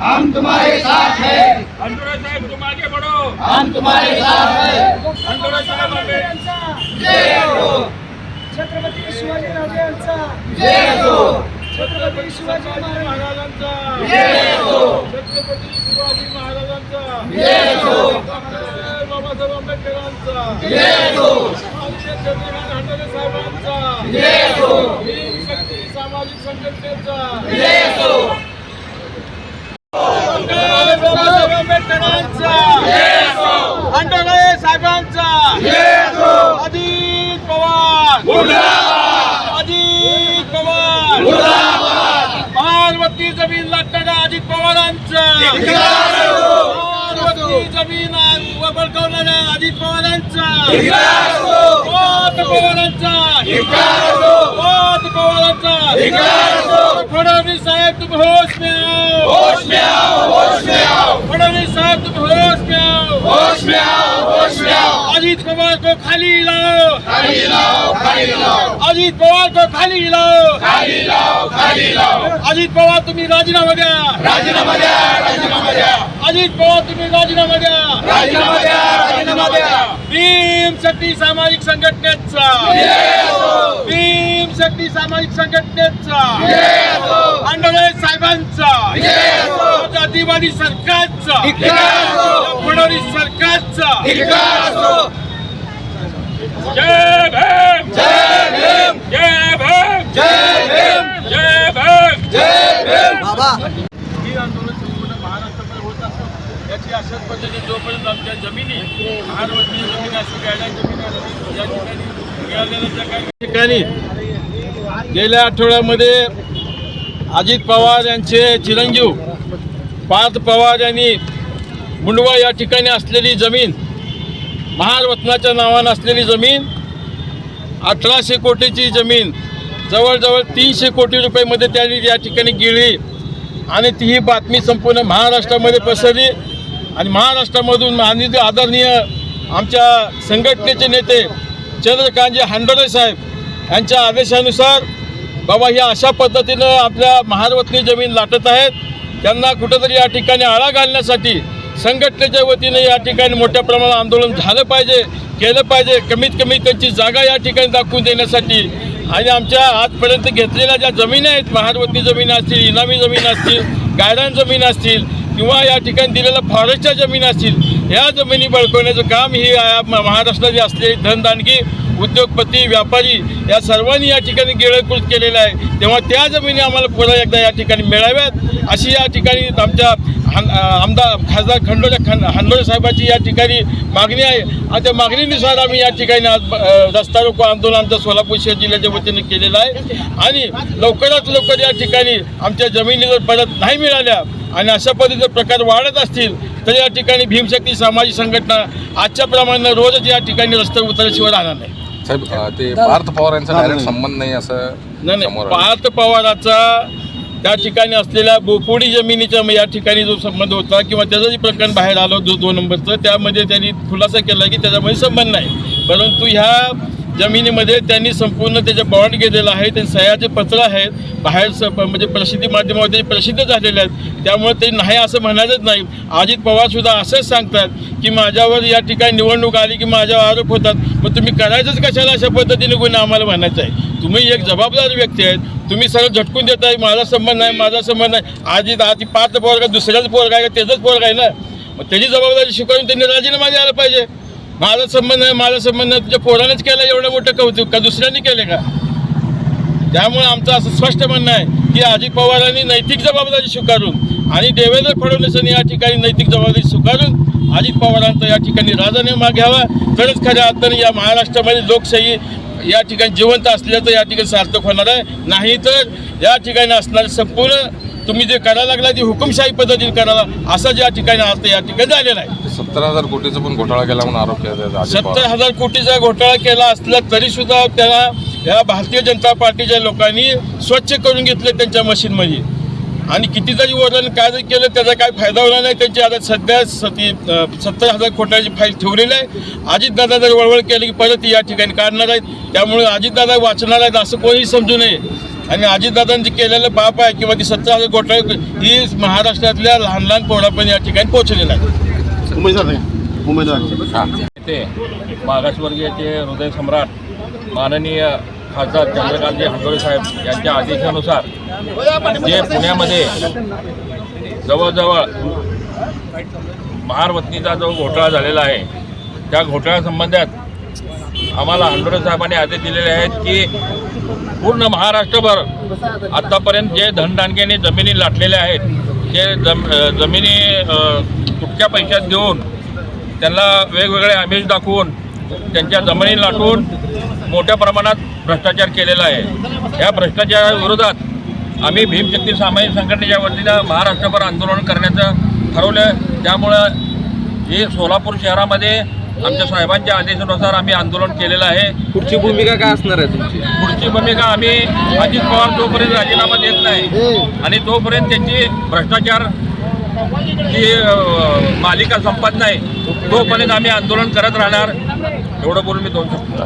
साथ हैं। अंडोरा साहेब तुम आगे बढ़ो। हम तुम्हारे साथ हैं। अंडोरा साहेब जय हो। छत्रपती शिवाजीराजे यांचा जय हो। छत्रपती शिवाजी महाराजांचा। जय हो। छत्रपती शिवाजी महाराजांचा। जय हो। डॉक्टर बाबासाहेब आंबेडकरांचा। जय हो। आदित्य चंद्रकांत हंडोरे साहेबांचा। जय हो। शक्ती सामाजिक संघटनेचा। जय हो। बाबासाहेब आंबेडकरांचा साहेबांचा. अजित पवार. अजित पवार. पार्वती जमीन लागताना अजित पवारांचा. पार्वती जमीन बळकावणाऱ्या अजित पवारांचा. पवारांचा. पवारांचा. फडणवीस साहेब तुम्ही होश मिळा आओ होश में आओ होश में आओ फडणवीस साहेब अजित पवार को खाली लाओ। खाली लाओ खाली लाओ। अजित पवार को खाली लाओ। खाली लाओ खाली लाओ। अजित पवार तुम्ही राजीनामा द्या। राजीनामा द्या राजीनामा द्या। अजित पवार तुम्ही राजीनामा द्या। राजीनामा द्या राजीनामा द्या। भीम शक्ती सामाजिक संघटनेचा। भीम शक्ती सामाजिक संघटनेचा। आंदोलन साहेबांचा। जातीवादी सरकारचा। फडणवीस हो जय भीम जय भीम जय भीम जय भीम जय भीम जय भीम ही आंदोलन संपूर्ण महाराष्ट्रामध्ये होत असतं याची अशाच पद्धतीने जोपर्यंत आमच्या जमिनी महाराष्ट्रीय जमिनी असतील गायला जमिनी असतील या ठिकाणी मिळालेल्या ज्या काही ठिकाणी गेल्या आठवड्यामध्ये अजित पवार यांचे चिरंजीव पार्थ पवार यांनी मुंडवा या ठिकाणी असलेली जमीन महारत्नाच्या नावानं असलेली जमीन अठराशे कोटीची जमीन जवळजवळ तीनशे कोटी रुपयेमध्ये त्यांनी या ठिकाणी गिळली आणि ती ही बातमी संपूर्ण महाराष्ट्रामध्ये पसरली. आणि महाराष्ट्रामधून माननीय आदरणीय आमच्या संघटनेचे नेते चंद्रकांतजी हांडोरे साहेब यांच्या आदेशानुसार बाबा ह्या अशा पद्धतीनं आपल्या महारवतनी जमीन लाटत आहेत. त्यांना कुठंतरी या ठिकाणी आळा घालण्यासाठी संघटनेच्या वतीने या ठिकाणी मोठ्या प्रमाणात आंदोलन झालं पाहिजे केलं पाहिजे. कमीत कमी त्यांची जागा या ठिकाणी दाखवून देण्यासाठी आणि आमच्या आजपर्यंत घेतलेल्या ज्या जमिनी आहेत महारवती जमीन असतील इनामी जमीन असतील गायरान जमीन असतील किंवा या ठिकाणी दिलेल्या फॉरेस्टच्या जमीन असतील या जमिनी बळकवण्याचं काम ही म- महाराष्ट्राची असलेली धनदानगी उद्योगपती व्यापारी या सर्वांनी या ठिकाणी गिळकृत केलेलं आहे. तेव्हा त्या जमिनी आम्हाला पुन्हा एकदा या ठिकाणी मिळाव्यात. अशी या ठिकाणी आमच्या आमदार खासदार खंडोरे खं हांडोरे साहेबाची या ठिकाणी मागणी आहे. आणि त्या मागणीनुसार आम्ही या ठिकाणी आज रस्ता रोको आंदोलन आमच्या सोलापूर शहर जिल्ह्याच्या वतीने केलेलं आहे. आणि लवकरात लवकर या ठिकाणी आमच्या जमिनी जर परत नाही मिळाल्या आणि अशा पद्धतीचे प्रकार वाढत असतील तर या ठिकाणी भीमशक्ती सामाजिक संघटना आजच्या प्रमाणानं रोजच या ठिकाणी रस्त्यावर उतरल्याशिवाय राहणार नाही. साहेब ते पार्थ पवार यांचा डायरेक्ट संबंध नाही असं नाही नाही. समोर आलं. पार्थ पवाराचा त्या ठिकाणी असलेल्या बोपोडी जमिनीच्या या ठिकाणी जो संबंध होता किंवा त्याचं जे प्रकरण बाहेर आलं दो दोन नंबरचं त्यामध्ये त्यांनी खुलासा केला की त्याच्यामध्ये संबंध नाही. परंतु ह्या जमिनीमध्ये त्यांनी संपूर्ण त्याचे बॉन्ड घेतलेलं आहे ते सह्याचे पत्र आहेत बाहेर स म्हणजे प्रसिद्धी माध्यमावर प्रसिद्ध झालेले आहेत. त्यामुळे ते नाही असं म्हणायचंच नाही. अजित पवारसुद्धा असंच सांगतात की माझ्यावर या ठिकाणी निवडणूक आली की माझ्यावर आरोप होतात. मग तुम्ही करायचंच कशाला अशा पद्धतीने गुन्हा आम्हाला म्हणायचं आहे? तुम्ही एक जबाबदार व्यक्ती आहेत. तुम्ही सरळ झटकून देताय माझा संबंध नाही माझा संबंध नाही. आजी आधी पाच पोरगा दुसऱ्याच पोरगा आहे का? त्याचंच पोरगा आहे ना? मग त्याची जबाबदारी स्वीकारून त्यांनी राजीनामा द्यायला पाहिजे. माझा संबंध आहे माझा संबंध आहे तुझ्या पोरानेच केलं एवढं मोठं कौतुक का दुसऱ्यांनी केलं का? त्यामुळे आमचं असं स्पष्ट म्हणणं आहे की अजित पवारांनी नैतिक जबाबदारी स्वीकारून आणि देवेंद्र फडणवीसांनी या ठिकाणी नैतिक जबाबदारी स्वीकारून अजित पवारांचा या ठिकाणी राजीनामा घ्यावा. तरच खऱ्या अर्थाने या महाराष्ट्रामध्ये लोकशाही या ठिकाणी जिवंत असल्याचं या ठिकाणी सार्थक होणार आहे. नाही तर या ठिकाणी असणारे संपूर्ण तुम्ही जे करायला लागला ती हुकुमशाही पद्धतीने करायला असं ज्या ठिकाणी असतं या ठिकाणी झालेलं आहे. सत्तर हजार कोटीचा पण घोटाळा केला म्हणून आरोप केला सत्तर हजार कोटीचा घोटाळा केला असला तरी सुद्धा त्याला या भारतीय जनता पार्टीच्या लोकांनी स्वच्छ करून घेतले त्यांच्या मशीनमध्ये. आणि किती जरी वरण काय जरी केलं त्याचा काय फायदा होणार नाही. त्यांची आता सध्या सती सत्तर हजार कोटाची फाईल ठेवलेली आहे. अजितदादा जर वळवळ केली की परत या ठिकाणी काढणार आहेत. त्यामुळे अजितदादा वाचणार आहेत असं कोणीही समजू नये. आणि अजितदादांनी केलेलं पाप आहे किंवा ती सत्तर हजार घोटाळे ही महाराष्ट्रातल्या लहान लहान पोरापर्यंत या ठिकाणी पोहोचलेलं आहे उमेदवार उमेदवार. ते मागासवर्गीयाचे हृदय सम्राट माननीय खासदार चंद्रकांतजी हंडोळे साहेब यांच्या आदेशानुसार जे पुण्यामध्ये जवळजवळ महारवतनीचा जो घोटाळा झालेला आहे त्या घोटाळ्यासंबंधात आम्हाला हंडोळे साहेबांनी आदेश दिलेले आहेत की पूर्ण महाराष्ट्रभर आत्तापर्यंत जे धनदानग्याने जमिनी लाटलेल्या आहेत ते जम जमिनी तुटक्या पैशात देऊन त्यांना वेगवेगळे आमिष दाखवून त्यांच्या जमिनी लाटून मोठ्या प्रमाणात भ्रष्टाचार केलेला आहे. या भ्रष्टाचाराविरोधात आम्ही भीमशक्ती सामाजिक संघटनेच्या वतीनं महाराष्ट्रभर आंदोलन करण्याचं ठरवलं त्यामुळं हे सोलापूर शहरामध्ये आमच्या साहेबांच्या आदेशानुसार आम्ही आंदोलन केलेलं आहे. पुढची भूमिका काय असणार आहे तुमची? पुढची भूमिका आम्ही अजित पवार तोपर्यंत राजीनामा देत नाही आणि तोपर्यंत त्यांची भ्रष्टाचार ही मालिका संपत नाही. तोपर्यंत आम्ही आंदोलन करत राहणार. एवढं बोलून मी दोन शकतो